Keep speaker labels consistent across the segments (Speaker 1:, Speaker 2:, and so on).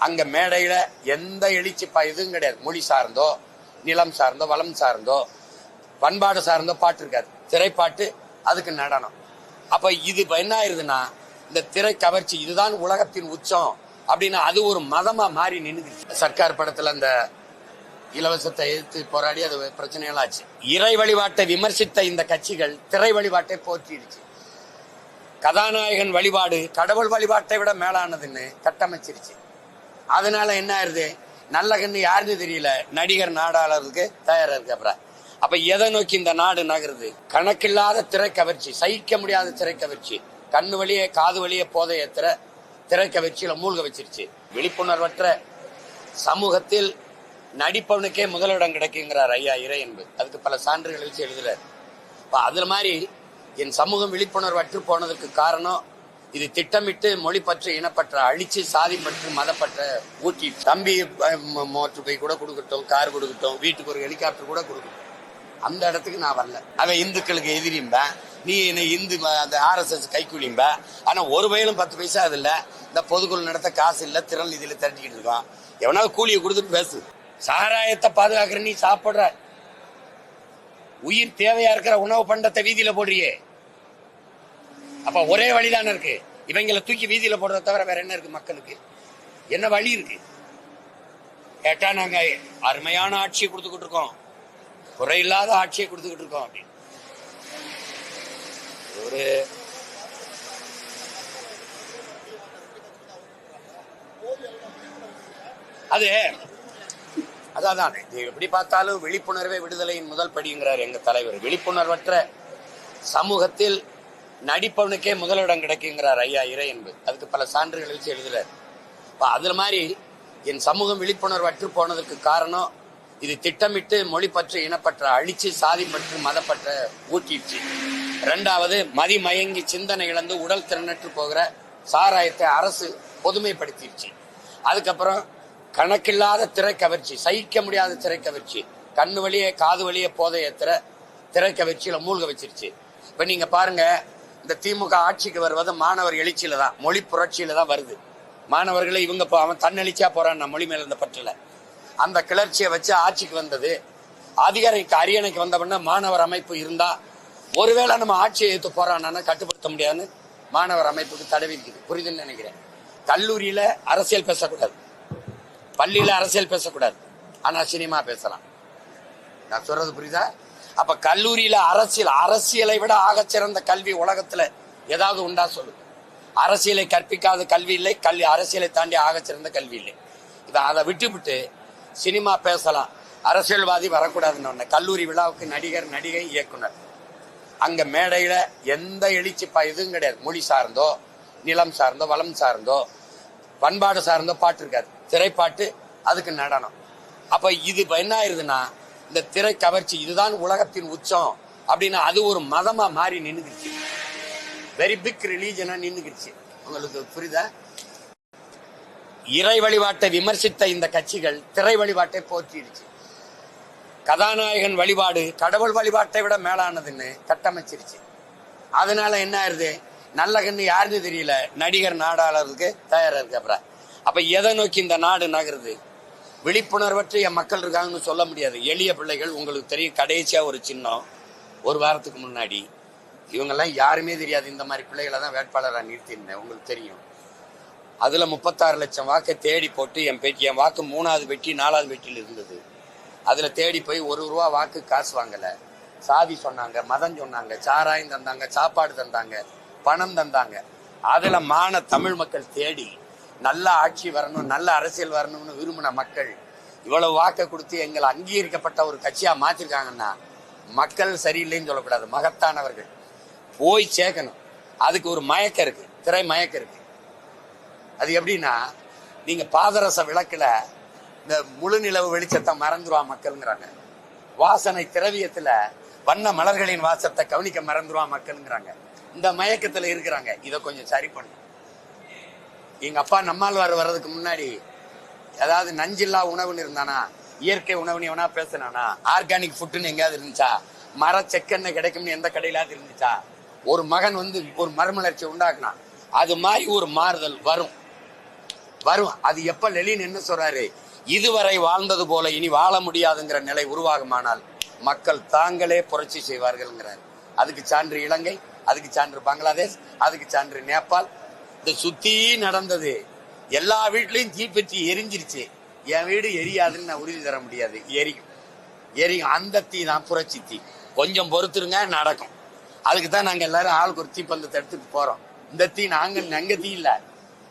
Speaker 1: அங்க மேடையில எந்த எழுச்சி ப- இதுவும் கிடையாது. மொழி சார்ந்தோ நிலம் சார்ந்தோ வளம் சார்ந்தோ பண்பாடு சார்ந்தோ பாட்டு இருக்காது. திரைப்பாட்டு அதுக்கு நடனம். அப்ப இது என்ன ஆயிருதுன்னா இந்த திரை கவர்ச்சி இதுதான் உலகத்தின் உச்சம் அப்படின்னு அது ஒரு மதமா மாறி நின்று சர்க்கார் படத்துல அந்த இலவசத்தை எதிர்த்து போராடி அது பிரச்சனைகள் ஆச்சு. இறை வழிபாட்டை விமர்சித்த இந்த கட்சிகள் திரை வழிபாட்டை போற்றிடுச்சு. கதாநாயகன் வழிபாடு கடவுள் வழிபாட்டை விட மேலானதுன்னு கட்டமைச்சிருச்சு. அதனால என்ன ஆயிருது? நல்ல கண்ணு யாருன்னு தெரியல. நடிகர் நாடாளருக்கு தயாரா இருக்கு அப்புறம். அப்ப எதை நோக்கி இந்த நாடு நகருது? கணக்கில்லாத திரைக்கவர்ச்சி சகிக்க முடியாத திரைக்கவர்ச்சி. கண்ணு வழியே காது வழியே போதைய திரை திரைக்கவர்ச்சியில மூழ்க வச்சிருச்சு. விழிப்புணர்வற்ற சமூகத்தில் நடிப்பவனுக்கே முதலிடம் கிடைக்குங்கிறார் ஐயா இறை என்பது அதுக்கு பல சான்றுகள் வச்சு எழுதுறாரு. அதுல மாதிரி என் சமூகம் விழிப்புணர்வு அற்று போனதுக்கு காரணம் இது திட்டமிட்டு மொழி பற்று இனப்பற்ற அழிச்சு சாதி பற்று மதப்பற்ற ஊட்டி தம்பி மோட்டர் பை கூட கொடுக்கட்டும் கார் கொடுக்கட்டும் வீட்டுக்கு ஒரு ஹெலிகாப்டர் கூட கொடுக்கட்டும். அந்த இடத்துக்கு நான் வரல. அவன் இந்துக்களுக்கு எதிரிம்பேன் நீ என்ன இந்து அந்த ஆர்எஸ்எஸ் கைக்கூலிம்ப ஆனா ஒரு வயலும் பத்து பைசா அது இல்ல. இந்த பொதுக்குழு நடத்த காசு இல்ல திறன் நிதியில திரட்டிக்கிட்டு இருக்கான் எவனாவது கூலியை கொடுத்துட்டு பேசு. சாராயத்தை பாதுகாக்கிற நீ சாப்பிடுற. உயிர் தேவையா இருக்கிற உணவு பண்டத்தை வீதியில போடுறியே. அப்ப ஒரே வழிதானே இருக்கு. இவங்களை தூக்கி வீதியில போடுறத தவிர வேற என்ன இருக்கு மக்களுக்கு? என்ன வழி இருக்கு? கேட்டா நாங்க அருமையான ஆட்சியை கொடுத்துக்கிட்டு இருக்கோம். குறையில்லாத ஆட்சியை கொடுத்துக்கிட்டு இருக்கோம் அப்படின்னு. ஒரு அது அதான். இது எப்படி பார்த்தாலும் விழிப்புணர்வே விடுதலையின் முதல் படிங்கிறார் எங்க தலைவர். விழிப்புணர்வற்ற சமூகத்தில் நடிப்பவனுக்கே முதலிடம் கிடைக்குங்கிறார் ஐயா இறை என்பது. அதுக்கு பல சான்றுகள் வச்சு எழுதுறார். இப்போ அதில் மாதிரி என் சமூகம் விழிப்புணர்வு அற்று போனதுக்கு காரணம் இது திட்டமிட்டு மொழி பற்று இனப்பற்ற அழிச்சு சாதி பற்று மதப்பற்ற ஊட்டிடுச்சு. ரெண்டாவது மதி மயங்கி சிந்தனை இழந்து உடல் திறனற்று போகிற சாராயத்தை அரசு பொதுமைப்படுத்திடுச்சு. அதுக்கப்புறம் கணக்கில்லாத திரைக்கவர்ச்சி சகிக்க முடியாத திரைக்கவர்ச்சி கண்ணு வழியே காது வழியே போதைய திரை திரைக்கவர்ச்சியில மூழ்க வச்சிருச்சு. இப்ப நீங்க பாருங்க இந்த திமுக ஆட்சிக்கு வருவது மாணவர் எழுச்சியில தான் மொழி புரட்சியில தான் வருது. மாணவர்களை இவங்க அவன் தன்னெழுச்சியா போறான் மொழி மேல இருந்த பற்றில. அந்த கிளர்ச்சியை வச்சு ஆட்சிக்கு வந்தது. அதிகாரிக்கு அரியணைக்கு வந்தவொடனே மாணவர் அமைப்பு இருந்தா ஒருவேளை நம்ம ஆட்சியை ஏற்று போறான்னா கட்டுப்படுத்த முடியாதுன்னு மாணவர் அமைப்புக்கு தடவி இருக்குது புரியுதுன்னு நினைக்கிறேன். கல்லூரியில அரசியல் பேசக்கூடாது. பள்ளியில அரசியல் பேசக்கூடாது. ஆனா சினிமா பேசலாம். நான் சொல்றது புரியுதா? அப்ப கல்லூரியில அரசியல் அரசியலை விட ஆகச் சிறந்த கல்வி உலகத்துல ஏதாவது உண்டா சொல்லு. அரசியலை கற்பிக்காத கல்வி இல்லை கல்வி அரசியலை தாண்டி ஆகச் சிறந்த கல்வி இல்லை. இதை அதை விட்டுவிட்டு சினிமா பேசலாம். அரசியல்வாதி வரக்கூடாதுன்னு ஒண்ணு. கல்லூரி விழாவுக்கு நடிகர் நடிகை இயக்குனர். அங்க மேடையில எந்த எழுச்சி இதுவும் கிடையாது. மொழி சார்ந்தோ நிலம் சார்ந்தோ வளம் சார்ந்தோ பண்பாடு சார்ந்தோ பாட்டு இருக்காது. திரைப்பாட்டு அதுக்கு நடனம். அப்ப இது என்ன ஆயிருதுன்னா இந்த திரை கவர்ச்சி இதுதான் உலகத்தின் உச்சம் அப்படின்னு அது ஒரு மதமா மாறி நின்றுக்கிடுச்சு வெரி பிக் ரிலீஜனா நின்றுக்கிடுச்சு உங்களுக்கு புரியுதா? இறை வழிபாட்டை விமர்சித்த இந்த கட்சிகள் திரை வழிபாட்டை போற்றிடுச்சு. கதாநாயகன் வழிபாடு கடவுள் வழிபாட்டை விட மேலானதுன்னு கட்டமைச்சிருச்சு. அதனால என்ன ஆயிருது? நல்ல கண்ணு யாருன்னு தெரியல. நடிகர் நாடாளருக்கு தயாரா இருக்கு அப்புறம் அப்ப எதை நோக்கி இந்த நாடு நகருது? விழிப்புணர்வற்ற என் மக்கள் இருக்காங்கன்னு சொல்ல முடியாது. எளிய பிள்ளைகள் உங்களுக்கு தெரியும் கடைசியாக ஒரு சின்னம் ஒரு வாரத்துக்கு முன்னாடி இவங்கெல்லாம் யாருமே தெரியாது. இந்த மாதிரி பிள்ளைகளை தான் வேட்பாளராக நிறுத்தியிருந்தேன். உங்களுக்கு தெரியும். அதில் முப்பத்தாறு லட்சம் வாக்கை தேடி போட்டு என் பெட்டி என் வாக்கு மூணாவது பெட்டி நாலாவது பெட்டியில் இருந்தது. அதில் தேடி போய் ஒரு ரூபா வாக்கு காசு வாங்கலை. சாதி சொன்னாங்க மதம் சொன்னாங்க சாராயம் தந்தாங்க சாப்பாடு தந்தாங்க பணம் தந்தாங்க. அதில் மான தமிழ் மக்கள் தேடி நல்ல ஆட்சி வரணும் நல்ல அரசியல் வரணும்னு விரும்பின மக்கள் இவ்வளவு வாக்கை கொடுத்து எங்களை அங்கீகரிக்கப்பட்ட ஒரு கட்சியா மாத்திருக்காங்கன்னா மக்கள் சரியில்லைன்னு சொல்லக்கூடாது மகத்தானவர்கள். போய் சேர்க்கணும். அதுக்கு ஒரு மயக்கம் இருக்கு திரை மயக்கம் இருக்கு. அது எப்படின்னா நீங்க பாதரச விளக்குல இந்த முழு நிலவு வெளிச்சத்தை மறந்துருவா மக்கள்ங்கிறாங்க. வாசனை திரவியத்துல வண்ண மலர்களின் வாசத்தை கவனிக்க மறந்துருவா மக்கள்ங்கிறாங்க. இந்த மயக்கத்துல இருக்கிறாங்க. இதை கொஞ்சம் சரி பண்ணு. எங்க அப்பா நம்மாழ்வார் வர்றதுக்கு முன்னாடி ஏதாவது நஞ்சில்லா உணவுன்னு இருந்தானா இயற்கை உணவுன்னு எவனா பேசினானா ஆர்கானிக் ஃபுட்டுன்னு எங்கேயாவது இருந்துச்சா மர செக்கெண்ணெய் கிடைக்கும்னு எந்த கடையிலாவது இருந்துச்சா ஒரு மகன் வந்து ஒரு மறுமலர்ச்சி உண்டாக்குனான். அது மாதிரி ஒரு மாறுதல் வரும். வரும். அது எப்ப லெலின் என்ன சொல்றாரு? இதுவரை வாழ்ந்தது போல இனி வாழ முடியாதுங்கிற நிலை உருவாகுமானால் மக்கள் தாங்களே புரட்சி செய்வார்கள்ங்கிறார். அதுக்கு சான்று இலங்கை அதுக்கு சான்று பங்களாதேஷ் அதுக்கு சான்று நேபாள் இந்த சுத்தி நடந்தது. எல்லா வீட்லயும் தீப்பற்றி எரிஞ்சிருச்சு. என் வீடு எரியாதுன்னு நான் உறுதி தர முடியாது. எரியும். எரியும். அந்த தீ தான் புரட்சி தீ. கொஞ்சம் பொறுத்துருங்க நடக்கும். அதுக்கு தான் நாங்க எல்லாரும் ஆளுக்கு ஒரு தீப்பந்தத்தை எடுத்துட்டு போறோம். இந்த தீ நாங்க எங்க தீ இல்ல.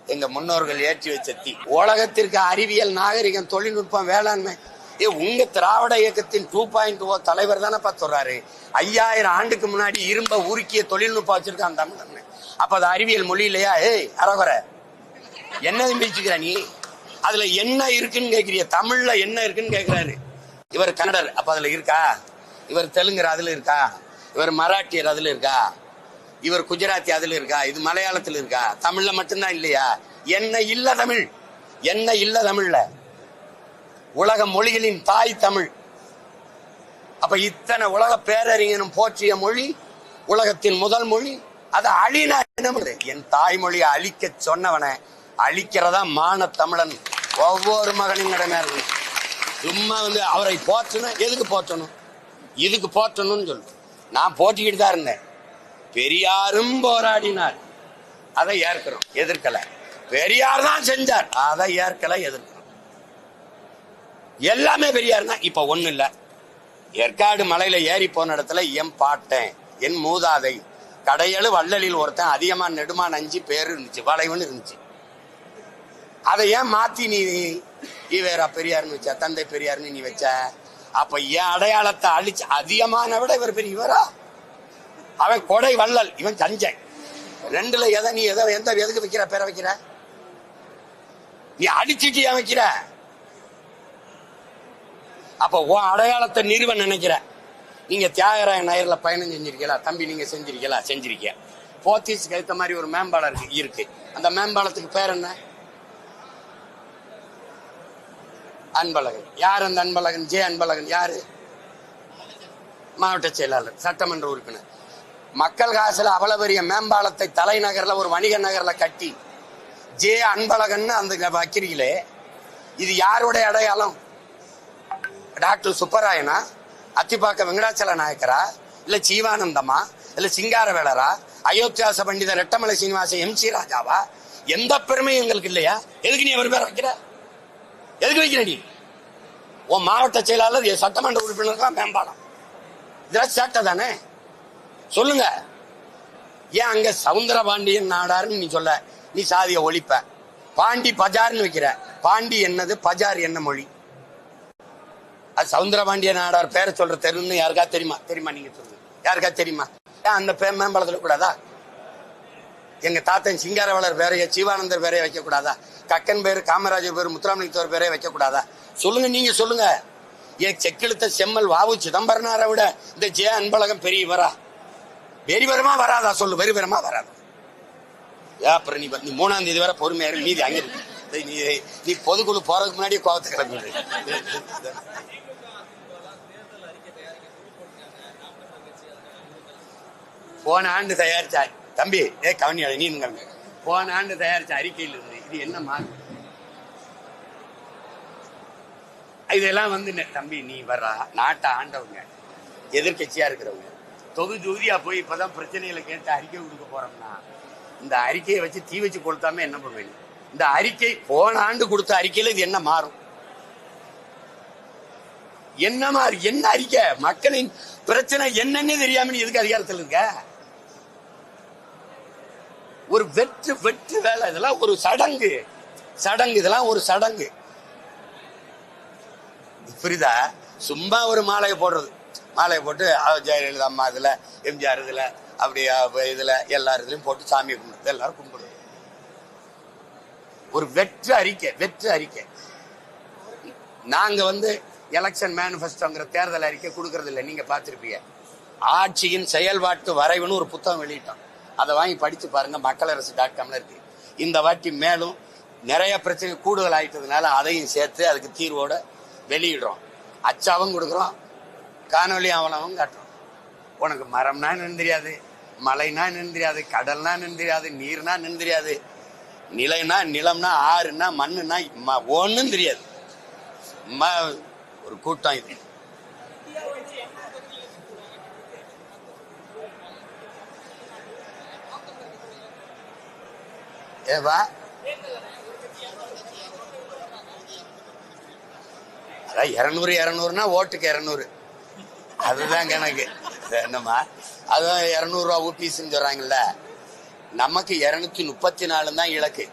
Speaker 1: எங்க முன்னோர்கள் ஏற்றி வச்ச தீ. உலகத்திற்கு அறிவியல் நாகரிகம் தொழில்நுட்பம் வேளாண்மை. ஏ உங்க திராவிட இயக்கத்தின் டூ பாயிண்ட் ஓ தலைவர் தானே சொல்றாரு. ஐயாயிரம் ஆண்டுக்கு முன்னாடி இரும்ப உருக்கிய தொழில்நுட்பம் வச்சிருக்கான் தமிழ் அப்ப அது அறிவியல் மொழி இல்லையா? ஏய் அரகுற. என்ன பேச்சுக்கிற நீ? அதுல என்ன இருக்குன்னு கேக்குறிய? தமிழ்ல என்ன இருக்குன்னு கேக்குறாரு. இவர் கன்னடர் அப்ப அதுல இருக்கா? இவர் தெலுங்கர் அதுல இருக்கா? இவர் மராட்டியர் அதுல இருக்கா? இவர் குஜராத்தி அதுல இருக்கா? இது மலையாளத்துல இருக்கா? தமிழ்ல மட்டும்தான் இல்லையா? என்ன இல்ல தமிழ். என்ன இல்ல தமிழ்ல. உலக மொழிகளின் தாய் தமிழ். அப்ப இத்தனை உலக பேரறிஞனும் போற்றிய மொழி உலகத்தின் முதல் மொழி அதை அழினா என்ன பண்றது? என் தாய்மொழியை அழிக்க சொன்னவனை அழிக்கிறதா மான தமிழன் ஒவ்வொரு மகனின் கடமையா இருக்கு. சும்மா வந்து அவரை போற்றணும் எதுக்கு போற்றணும்? இதுக்கு போற்றணும்னு சொல்லு. நான் போட்டிக்கிட்டு தான் இருந்தேன். பெரியாரும் போராடினார். அதை ஏற்கிறோம். எதிர்க்கல. பெரியார் தான் செஞ்சார். அதை ஏற்கல எதிர்க்கிறோம். எல்லாமே பெரியார் தான். இப்ப ஒண்ணு இல்லை. ஏற்காடு மலையில ஏறி போன இடத்துல என் பாட்டேன். என் மூதாதை கடையளு வள்ளலில் ஒருத்தன் அதிகமா நெடுமா நஞ்சு பேர் இருந்துச்சு வளைவுன்னு இருந்துச்சு. அதை ஏன் மாத்தி நீ ஈவேரா பெரியார்னு வச்ச தந்தை பெரியார்னு நீ வச்ச? அப்ப என் அடையாளத்தை அழிச்சு அதிகமான விட இவர் பெரிய இவரா? அவன் கொடை வள்ளல் இவன் தஞ்சை. ரெண்டுல எதை நீ எதை எந்த எதுக்கு வைக்கிற பேரை வைக்கிற? நீ அடிச்சுட்டு ஏன் வைக்கிற. அப்ப உன் அடையாளத்தை நிறுவ நினைக்கிற. நீங்க தியாகராய நயர்ல பயணம் செஞ்சிருக்கீங்களா? தம்பி நீங்க செஞ்சிருக்கீங்களா? செஞ்சிருக்கியா? போத்தீஸ்க்கு ஏத்த மாதிரி ஒரு மேம்பாலம் இருக்கு இருக்கு. அந்த மேம்பாலத்துக்கு பேர் என்ன? அன்பழகன். யார் அந்த அன்பழகன்? ஜே அன்பழகன். யாரு? மாவட்ட செயலாளர் சட்டமன்ற உறுப்பினர். மக்கள் காசுல அவ்வளவு பெரிய மேம்பாலத்தை தலைநகர்ல ஒரு வணிக நகர்ல கட்டி ஜே அன்பழகன் அந்த வைக்கிறீங்களே இது யாருடைய அடையாளம்? டாக்டர் சுப்பராயனா? அத்திப்பாக்க வெங்கடாச்சல நாயக்கரா? இல்ல ஜீவானந்தமா? இல்ல சிங்காரவேலரா? அயோத்தியாச பண்டித ரெட்டமலை சீனிவாச எம் சி ராஜாவா? எந்த பெருமையும் எங்களுக்கு இல்லையா? எதுக்கு நீ அவர் பேர் வைக்கிற? எதுக்கு வைக்கிற நீ? உன் மாவட்ட செயலாளர் சட்டமன்ற உறுப்பினர் தான் மேம்பாலம். இதெல்லாம் சேட்டை தானே? சொல்லுங்க. ஏன் அங்க சவுந்தர பாண்டியன் நாடாருன்னு நீ சொல்ல? நீ சாதிய ஒழிப்ப. பாண்டி பஜார்னு வைக்கிற. பாண்டி என்னது? பஜார் என்ன மொழி? அது சவுந்தரபாண்டிய நாடார் பேரை சொல்ற தெருன்னு யாருக்கா தெரியுமா? தெரியுமா நீங்க சொல்லுங்க யாருக்கா தெரியுமா? அந்த பேர் மேம்பாலத்துல கூடாதா? எங்க தாத்தன் சிங்காரவளர் பேரைய சீவானந்தர் பேரைய வைக்க கூடாதா கக்கன் பேரு காமராஜர் பேரு முத்துராமலிங்கத்தவர் பேரைய வைக்க கூடாதா சொல்லுங்க நீங்க சொல்லுங்க. ஏன் செக்கெழுத்த செம்மல் வாவு சிதம்பரனாரை விட இந்த ஜே அன்பழகம் பெரியவரா? வெறிவரமா வராதா? சொல்லு வெறிவரமா வராதா? ஏ அப்புறம் நீ நீ மூணாம் தேதி வரை பொறுமையா மீதி அங்க இருக்கு. நீ நீ பொதுக்குழு போறதுக்கு முன்னாடியே கோபத்தை கிளம்பி போன ஆண்டு தயாரிச்ச தம்பி ஏ கவனியாத நீ கவனி போன ஆண்டு தயாரிச்ச அறிக்கையில் இருந்து இது என்ன மாறும் இதெல்லாம் வந்து தம்பி நீ வர்றா நாட்டை ஆண்டவங்க எதிர்க்கட்சியா இருக்கிறவங்க தொகு தொகுதியா போய் இப்பதான் பிரச்சனைகளை கேட்டு அறிக்கை கொடுக்க போறோம்னா இந்த அறிக்கையை வச்சு தீ வச்சு கொடுத்தாம என்ன பண்ணுவீங்க இந்த அறிக்கை போன ஆண்டு கொடுத்த அறிக்கையில இது என்ன மாறும்? என்ன மாறு என்ன அறிக்கை? மக்களின் பிரச்சனை என்னன்னு தெரியாம நீ எதுக்கு அதிகாரத்தில் இருக்க? ஒரு வெற்று வெற்று வேலை. இதெல்லாம் ஒரு சடங்கு. சடங்கு இதெல்லாம் ஒரு சடங்கு. புரியுதா? சும்மா ஒரு மாலையை போடுறது. மாலையை போட்டு ஜெயலலிதா அம்மா இதுல எம்ஜிஆர் இதுல அப்படி இதுல எல்லா இதுலயும் போட்டு சாமியை கும்பிடுறது. எல்லாரும் கும்பிடுவது ஒரு வெற்று அறிக்கை வெற்று அறிக்கை. நாங்க வந்து எலெக்ஷன் மேனிஃபெஸ்டோங்கிற தேர்தல் அறிக்கை கொடுக்கறது இல்லை நீங்க பார்த்துருப்பீங்க. ஆட்சியின் செயல்பாட்டு வரைவுன்னு ஒரு புத்தகம் வெளியிட்டோம். அதை வாங்கி படிச்சு பாருங்க மக்களரசு டாட் காம்ல இருக்கு. இந்த வாட்டி மேலும் நிறைய பிரச்சனை கூடுதல் ஆயிட்டதுனால அதையும் சேர்த்து அதுக்கு தீர்வோட வெளியிடுறோம். அச்சாவும் கொடுக்குறோம் காணொலி ஆவணமும் காட்டுறோம். உனக்கு மரம்னா நின்று தெரியாது மலைனா நின்று தெரியாது கடல்னா நின்று தெரியாது நீர்னா நின்று தெரியாது நிலைனா நிலம்னா ஆறுனா மண்ணுனா ஒன்றும் தெரியாது. ம- ஒரு கூட்டம் இது. ஏவா? அதான் இரநூறு இரநூறுனா ஓட்டுக்கு இரநூறு. அதுதான் கணக்கு என்னம்மா? அதான் இரநூறுவா ஊபிஸ்ன்னு சொல்றாங்கல்ல. நமக்கு இருநூத்தி முப்பத்தி நாலு தான் இலக்கு.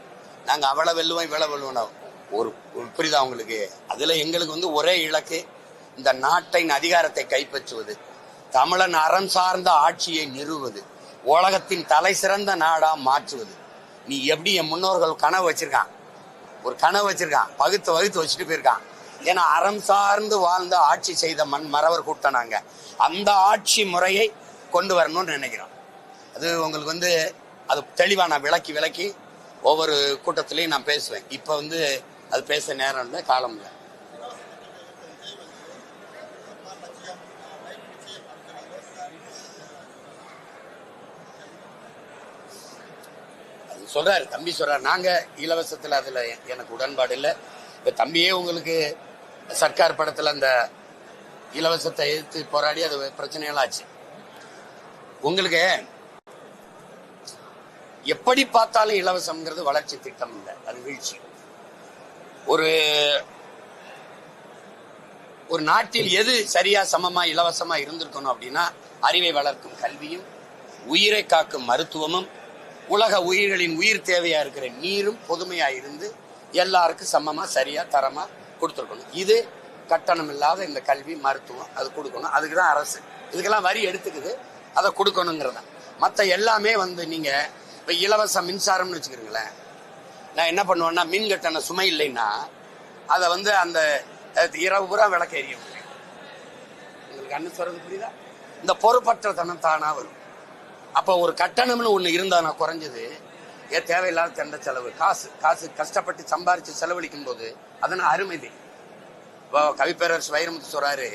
Speaker 1: நாங்க அவ்வளோ வெல்லுவோம் இவ்வளோ வெல்லுவோம் ஒரு புரிதா புரியுதா உங்களுக்கு? அதுல எங்களுக்கு வந்து ஒரே இலக்கு. இந்த நாட்டின் அதிகாரத்தை கைப்பற்றுவது. தமிழன் அறம் சார்ந்த ஆட்சியை நிறுவுவது. உலகத்தின் தலை சிறந்த நாடா மாற்றுவது. நீ எப்படி என் முன்னோர்கள் கனவு வச்சிருக்கான்? ஒரு கனவு வச்சிருக்கான். பகுத்து வகுத்து வச்சுட்டு போயிருக்கான். ஏன்னா அறம் சார்ந்து வாழ்ந்த ஆட்சி செய்த மண் மறவர் கூட்டம் நாங்க. அந்த ஆட்சி முறையை கொண்டு வரணும்னு நினைக்கிறோம். அது உங்களுக்கு வந்து அது தெளிவாக நான் விளக்கி விளக்கி ஒவ்வொரு கூட்டத்திலையும் நான் பேசுவேன். இப்போ வந்து அது பேச நேரம் இல்லை காலம் இல்லை. அது சொல்றாரு தம்பி சொல்றாரு நாங்க இலவசத்துல அதுல எனக்கு உடன்பாடு இல்லை. இப்ப தம்பியே உங்களுக்கு சர்க்கார் படத்துல அந்த இலவசத்தை எதிர்த்து போராடி அது பிரச்சனைகளாச்சு உங்களுக்கு எப்படி பார்த்தாலும் இலவசம்ங்கிறது வளர்ச்சி திட்டம் இல்லை அது வீழ்ச்சி. ஒரு ஒரு நாட்டில் எது சரியா சமமா இலவசமா இருந்திருக்கணும் அப்படின்னா அறிவை வளர்க்கும் கல்வியும் உயிரை காக்கும் மருத்துவமும் உலக உயிர்களின் உயிர் தேவையா இருக்கிற நீரும் பொதுமையா இருந்து எல்லாருக்கும் சமமா சரியா தரமா கொடுத்துருக்கணும். இது கட்டணம் இல்லாத இந்த கல்வி மருத்துவம் அது கொடுக்கணும். அதுக்கு தான் அரசு. இதுக்கெல்லாம் வரி எடுத்துக்குது. அதை கொடுக்கணுங்கிறத. மற்ற எல்லாமே வந்து நீங்க இப்ப இலவச மின்சாரம்னு வச்சுக்கிறீங்களேன். நான் என்ன பண்ணுவேன்னா மின் கட்டண சுமை இல்லைன்னா அதை வந்து அந்த இரவு பூரா விளக்க எரிய உங்களுக்கு அண்ணன் சொல்றது புரியுதா? இந்த பொறுப்பற்ற தனம் தானா வரும். அப்போ ஒரு கட்டணம்னு ஒன்று இருந்தா நான் குறைஞ்சது. ஏன் தேவையில்லாத தண்ட செலவு. காசு காசு கஷ்டப்பட்டு சம்பாரிச்சு செலவழிக்கும் போது அதனால் அருமை தெரியும் இப்போ கவிப்பேரரசு வைரமுத்து சொல்றாரு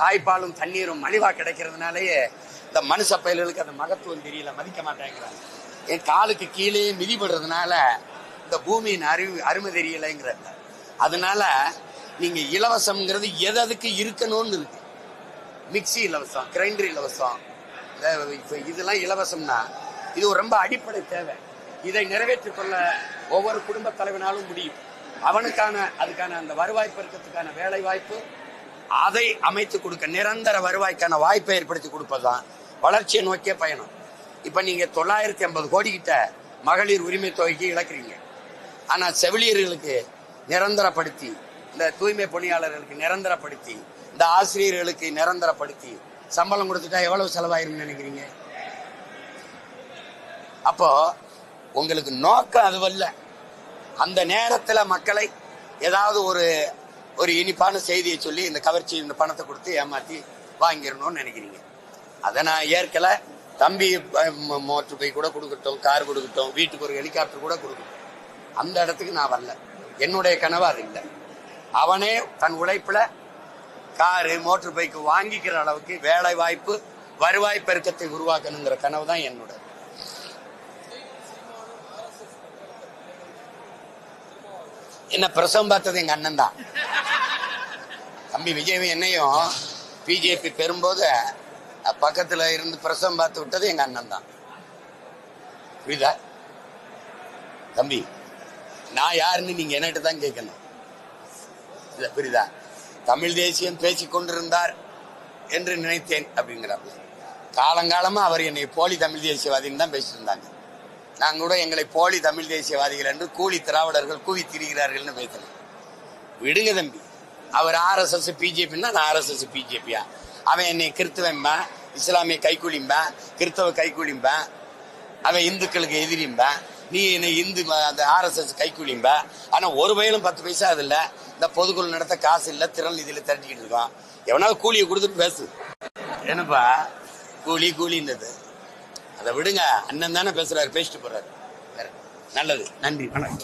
Speaker 1: தாய்ப்பாலும் தண்ணீரும் மலிவா கிடைக்கிறதுனாலயே இந்த மனுஷ பயல்களுக்கு அந்த மகத்துவம் தெரியல மதிக்க மாட்டேங்கிறாங்க. என் காலுக்கு கீழே மிதிபடுறதுனால இந்த பூமியின் அறிவு அருமை தெரியலைங்கிறாங்க. அதனால நீங்க இலவசம்ங்கிறது எது அதுக்கு இருக்கணும்னு இருக்கு. மிக்ஸி இலவசம் கிரைண்டர் இலவசம் இப்போ இதெல்லாம் இலவசம்னா இது ஒரு ரொம்ப அடிப்படை தேவை. இதை நிறைவேற்றிக் கொள்ள ஒவ்வொரு குடும்ப தலைவனாலும் முடியும். அவனுக்கான அதுக்கான அந்த வருவாய் பெருக்கத்துக்கான வேலை வாய்ப்பு அதை அமைத்து கொடுக்க நிரந்தர வருவாய்க்கான வாய்ப்பை ஏற்படுத்தி கொடுப்பதுதான் வளர்ச்சியை நோக்கிய பயணம். இப்ப நீங்க தொள்ளாயிரத்தி ஐம்பது கோடி கிட்ட மகளிர் உரிமை தொகைக்கு இழக்கிறீங்க. ஆனா செவிலியர்களுக்கு நிரந்தரப்படுத்தி இந்த தூய்மை பணியாளர்களுக்கு நிரந்தரப்படுத்தி இந்த ஆசிரியர்களுக்கு நிரந்தரப்படுத்தி சம்பளம் கொடுத்துட்டா எவ்வளவு செலவாயிரும்னு நினைக்கிறீங்க? அப்போ உங்களுக்கு நோக்கம் அதுவல்ல. அந்த நேரத்தில் மக்களை ஏதாவது ஒரு ஒரு இனிப்பான செய்தியை சொல்லி இந்த கவர்ச்சி இந்த பணத்தை கொடுத்து ஏமாத்தி வாங்கிடணும்னு நினைக்கிறீங்க. அதை நான் ஏற்கல. தம்பி மோட்டர் போய் கூட கொடுக்கட்டும் கார் கொடுக்கட்டும் வீட்டுக்கு ஒரு ஹெலிகாப்டர் கூட கொடுக்கட்டும். அந்த இடத்துக்கு நான் வரல. என்னுடைய கனவு அது இல்லை. அவனே தன் உழைப்பில் காரு மோட்டர் பைக் வாங்கிக்கிற அளவுக்கு வேலை வாய்ப்பு வருவாய் பெருக்கத்தை உருவாக்கணுங்கிற கனவு தான் என்னோட என்ன பிரசவம் பார்த்தது எங்க அண்ணன் தான். தம்பி விஜய் என்னையும் பிஜேபி பெறும்போது பக்கத்துல இருந்து பிரசவம் பார்த்து விட்டது எங்க அண்ணன் தான். புரியுதா? தம்பி நான் யாருன்னு நீங்க என்கிட்ட தான் கேட்கணும். இல்ல புரியுதா? தமிழ் தேசியம் பேசிக் கொண்டிருந்தார் என்று நினைத்தேன் அப்படிங்கிறார். காலங்காலமாக அவர் என்னை போலி தமிழ் தேசியவாதின்னு தான் பேசிட்டு இருந்தாங்க. கூட எங்களை போலி தமிழ் தேசியவாதிகள் என்று கூலி திராவிடர்கள் கூவி திரிகிறார்கள்னு பேசினேன் விடுங்க தம்பி. அவர் ஆர்எஸ்எஸ் பிஜேபின்னா நான் ஆர்எஸ்எஸ் பிஜேபியா அவன் என்னை கிறித்துவம்பேன் இஸ்லாமிய கைக்கூலிம்பேன் கிறிஸ்தவ கைக்கூலிம்பேன் அவன் இந்துக்களுக்கு எதிரிம்பேன் நீ என்னை இந்து அந்த ஆர்எஸ்எஸ் கைக்குழிம்ப ஆனால் ஒரு வயலும் பத்து பைசா அது இல்லை. இந்த பொதுக்குழு நடத்த காசு இல்லை திறன் இதில் திரட்டிக்கிட்டு இருக்கோம் எவனாவது கூலியை கொடுத்துட்டு பேசு. என்னப்பா? கூலி கூலின்றது. அதை விடுங்க. அண்ணன் தானே பேசுறாரு பேசிட்டு போறாரு. நல்லது. நன்றி வணக்கம்.